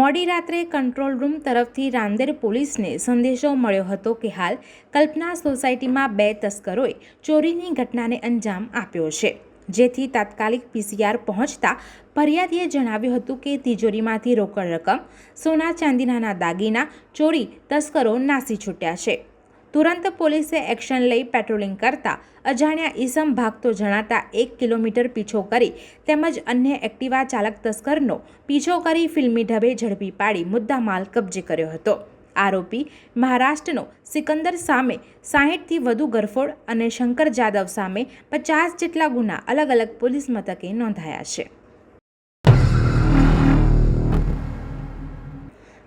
મોડી રાત્રે control room તરફથી રાંદેર પોલીસને સંદેશો મળ્યો હતો કે હાલ કલ્પના સોસાયટીમાં બે તસ્કરોએ ચોરીની ઘટનાને અંજામ આપ્યો છે. જેથી તાત્કાલિક પીસીઆર પહોંચતા ફરિયાદીએ જણાવ્યું હતું કે તિજોરીમાંથી રોકડ રકમ, સોના ચાંદીના દાગીના, ચોરી, તસ્કરો નાસી છૂટ્યા છે. તુરંત પોલીસે એક્શન લઈ પેટ્રોલિંગ કરતા અજાણ્યા ઈસમ ભાગતો જણાતા એક કિલોમીટર પીછો કરી તેમજ અન્ય એક્ટિવા ચાલક તસ્કરનો પીછો કરી ફિલ્મી ઢબે ઝડપી પાડી મુદ્દામાલ કબજે કર્યો હતો. આરોપી મહારાષ્ટ્રનો સિકંદર સામે સાહીઠથી વધુ ગરફોડ અને શંકર જાદવ સામે પચાસ જેટલા ગુના અલગ અલગ પોલીસ મથકે નોંધાયા છે.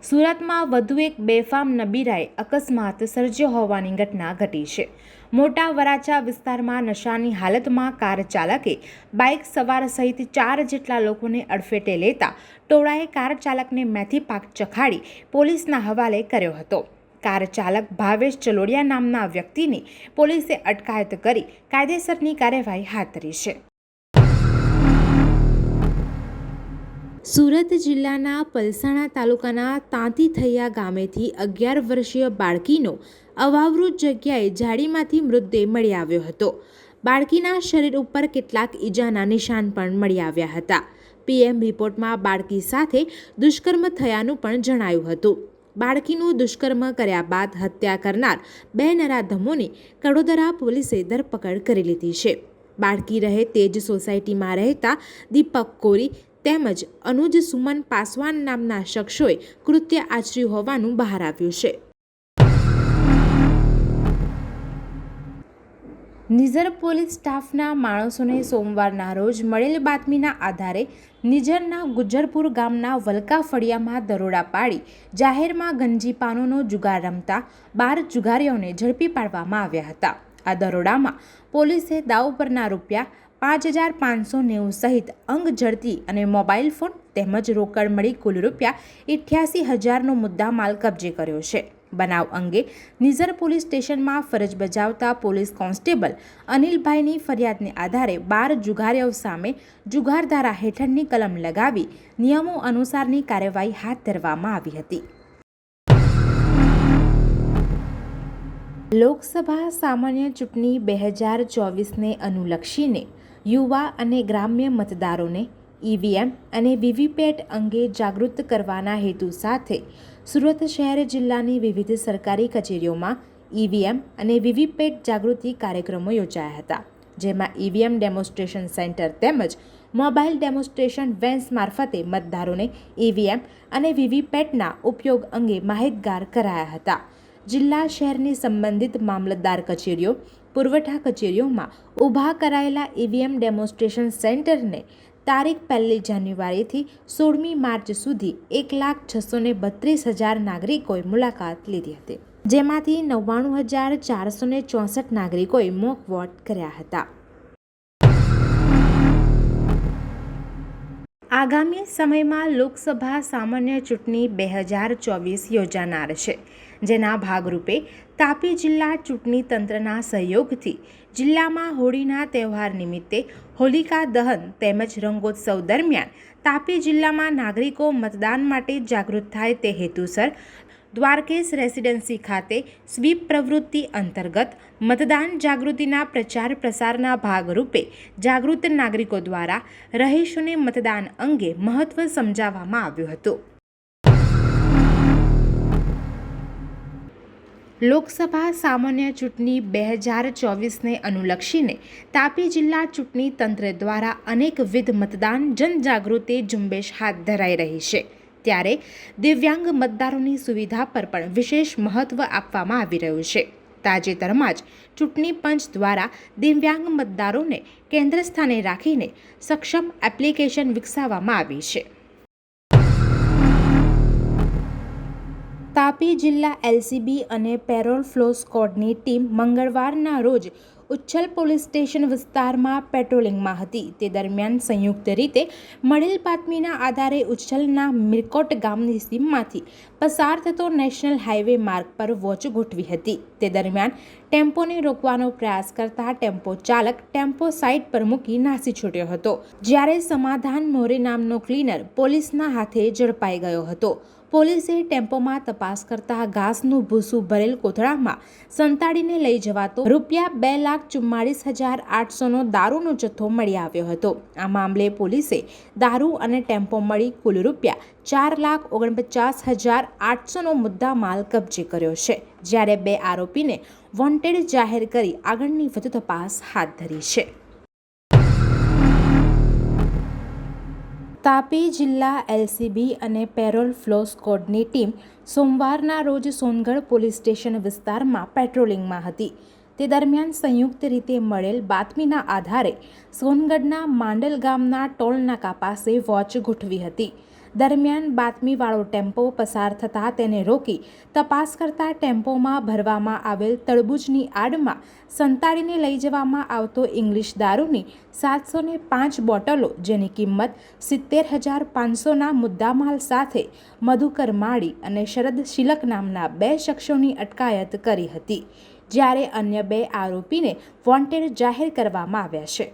સુરતમાં વધુ એક બેફામ નબીરાએ અકસ્માત સર્જ્યો હોવાની ઘટના ઘટી છે. મોટા વરાછા વિસ્તારમાં નશાની હાલતમાં કાર ચાલકે બાઇક સવાર સહિત ચાર જેટલા લોકોને અડફેટે લેતા ટોળાએ કાર ચાલકને મેથી પાક ચખાડી પોલીસના હવાલે કર્યો હતો. કાર ચાલક ભાવેશ ચલોડિયા નામના વ્યક્તિની પોલીસે અટકાયત કરી કાયદેસરની કાર્યવાહી હાથ ધરી છે. સુરત જિલ્લાના પલસાણા તાલુકાના તાંતીથૈયા ગામેથી અગિયાર વર્ષીય બાળકીનો અવાવૃત જગ્યાએ ઝાડીમાંથી મૃતદેહ મળી આવ્યો હતો. બાળકીના શરીર ઉપર કેટલાક ઈજાના નિશાન પણ મળી આવ્યા હતા. પીએમ રિપોર્ટમાં બાળકી સાથે દુષ્કર્મ થયાનું પણ જણાયું હતું. બાળકીનું દુષ્કર્મ કર્યા બાદ હત્યા કરનાર બે નરાધમોની કડોદરા પોલીસે ધરપકડ કરી લીધી છે. બાળકી રહે તે જ સોસાયટીમાં રહેતા દીપક કોરી તેમજ અનુજ સુમન પાસવાન નામના શખ્સોએ કૃત્ય આચર્યું હોવાનું બહાર આવ્યું છે. નિઝર પોલીસ સ્ટાફના માણસોને સોમવારના રોજ મળેલ બાતમીના આધારે નિઝરના ગુજરપુર ગામના વલકા ફળિયામાં દરોડા પાડી જાહેરમાં ગંજી પાનોનો જુગાર રમતા બાર જુગારીઓને ઝડપી પાડવામાં આવ્યા હતા. આ દરોડામાં પોલીસે દાવ પરના રૂપિયા પાંચ હજાર પાંચસો નેવું સહિત અંગ ઝડતી અને મોબાઈલ ફોન તેમજ રોકડ મળી કુલ રૂપિયા ઇઠ્યાસી હજારનો મુદ્દામાલ કબજે કર્યો છે. બનાવ અંગે નિઝર પોલીસ સ્ટેશનમાં ફરજ બજાવતા પોલીસ કોન્સ્ટેબલ અનિલભાઈની ફરિયાદને આધારે બાર જુગારીઓ સામે જુગારધારા હેઠળની કલમ લગાવી નિયમો અનુસારની કાર્યવાહી હાથ ધરવામાં આવી હતી. લોકસભા સામાન્ય ચૂંટણી બે હજાર ચોવીસને અનુલક્ષીને યુવા અને ગ્રામ્ય મતદારોને ઈવીએમ અને વીવીપેટ અંગે જાગૃત કરવાના હેતુ સાથે સુરત શહેર જિલ્લાની વિવિધ સરકારી કચેરીઓમાં ઈવીએમ અને વીવીપેટ જાગૃતિ કાર્યક્રમો યોજાયા હતા, જેમાં ઈવીએમ ડેમોન્સ્ટ્રેશન સેન્ટર તેમજ મોબાઈલ ડેમોન્સ્ટ્રેશન વેન્સ મારફતે મતદારોને ઈવીએમ અને વીવીપેટના ઉપયોગ અંગે માહિતગાર કરાયા હતા. જિલ્લા શહેરની સંબંધિત મામલતદાર કચેરીઓ પુરવઠા કચેરીઓમાં ઊભા કરાયેલા ઈવીએમ ડેમોન્સ્ટ્રેશન સેન્ટરને તારીખ પહેલી જાન્યુઆરીથી સોળમી માર્ચ સુધી એક લાખ છસો ને બત્રીસ હજાર નાગરિકોએ મુલાકાત લીધી હતી, જેમાંથી નવ્વાણું હજાર ચારસો ને ચોસઠ નાગરિકોએ મોક વોટ કર્યા હતા. આગામી સમયમાં લોકસભા સામાન્ય ચૂંટણી બે હજાર ચોવીસ યોજાનાર છે. જેના ભાગરૂપે તાપી જિલ્લા ચૂંટણી તંત્રના સહયોગથી જિલ્લામાં હોળીના તહેવાર નિમિત્તે હોલિકા દહન તેમજ રંગોત્સવ દરમિયાન તાપી જિલ્લામાં નાગરિકો મતદાન માટે જાગૃત થાય તે હેતુસર દ્વારકેશ રેસિડેન્સી ખાતે સ્વીપ પ્રવૃત્તિ અંતર્ગત મતદાન જાગૃતિના પ્રચાર પ્રસારના ભાગરૂપે જાગૃત નાગરિકો દ્વારા રહીશોને મતદાન અંગે મહત્ત્વ સમજાવવામાં આવ્યું હતું. લોકસભા સામાન્ય ચૂંટણી બે હજાર ચોવીસને અનુલક્ષીને તાપી જિલ્લા ચૂંટણી તંત્ર દ્વારા અનેકવિધ મતદાન જનજાગૃતિ ઝુંબેશ હાથ ધરાઈ રહી છે. ત્યારે દિવ્યાંગ મતદારોની સુવિધા પર પણ વિશેષ મહત્વ આપવામાં આવી રહ્યું છે. તાજેતરમાં જ ચૂંટણી પંચ દ્વારા દિવ્યાંગ મતદારોને કેન્દ્ર સ્થાને રાખીને સક્ષમ એપ્લિકેશન વિકસાવવામાં આવી છે. તાપી જિલ્લા એલસીબી અને પેરોલ ફ્લો સ્કોડની ટીમ મંગળવારના રોજ ઉચ્છલ પોલીસ સ્ટેશન વિસ્તારમાં પેટ્રોલિંગમાં હતી. તે દરમિયાન સંયુક્ત રીતે મળેલ બાતમીના આધારે ઉચ્છલના મિરકોટ ગામની સીમમાંથી પસાર થતો નેશનલ હાઈવે માર્ગ પર વોચ ગોઠવી હતી. તે દરમિયાન ટેમ્પોને રોકવાનો પ્રયાસ કરતા ટેમ્પો ચાલક ટેમ્પો સાઇડ પર મૂકી નાસી છૂટ્યો હતો. જ્યારે સમાધાન મોરે નામનો ક્લીનર પોલીસના હાથે ઝડપાઈ ગયો હતો. પોલીસે ટેમ્પોમાં તપાસ કરતા ઘાસનું ભૂસું ભરેલ કોથળામાં સંતાડીને લઈ જવાતો રૂપિયા બે લાખ ચુમ્માળીસ હજાર આઠસોનો દારૂનો જથ્થો મળી આવ્યો હતો. આ મામલે પોલીસે દારૂ અને ટેમ્પો મળી કુલ રૂપિયા ચાર લાખ ઓગણપચાસ હજાર આઠસોનો મુદ્દા માલ કબજે કર્યો છે, જ્યારે બે આરોપીને વોન્ટેડ જાહેર કરી આગળની વધુ તપાસ હાથ ધરી છે. તાપી જિલ્લા એલસીબી અને પેરોલ ફ્લો સ્કોડની ટીમ સોમવારના રોજ સોનગઢ પોલીસ સ્ટેશન વિસ્તારમાં પેટ્રોલિંગમાં હતી. તે દરમિયાન સંયુક્ત રીતે મળેલ બાતમીના આધારે સોનગઢના માંડલ ગામના ટોલ નાકા પાસે વોચ ગોઠવી હતી. દરમિયાન બાતમીવાળો ટેમ્પો પસાર થતાં તેને રોકી તપાસ કરતા ટેમ્પોમાં ભરવામાં આવેલ તરબૂચની આડમાં સંતાડીને લઈ જવામાં આવતો ઇંગ્લિશ દારૂની સાતસો ને પાંચ બોટલો, જેની કિંમત સિત્તેર હજાર પાંચસોના મુદ્દામાલ સાથે મધુકર માળી અને શરદ શિલક નામના બે શખ્સોની અટકાયત કરી હતી, જ્યારે અન્ય બે આરોપીને વોન્ટેડ જાહેર કરવામાં આવ્યા છે.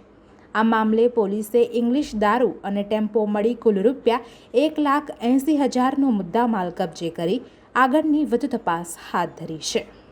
આ મામલે પોલીસે ઇંગ્લિશ દારૂ અને ટેમ્પો મળી કુલ રૂપિયા એક લાખ એંસી હજારનો મુદ્દામાલ કબજે કરી આગળની વધુ તપાસ હાથ ધરી છે.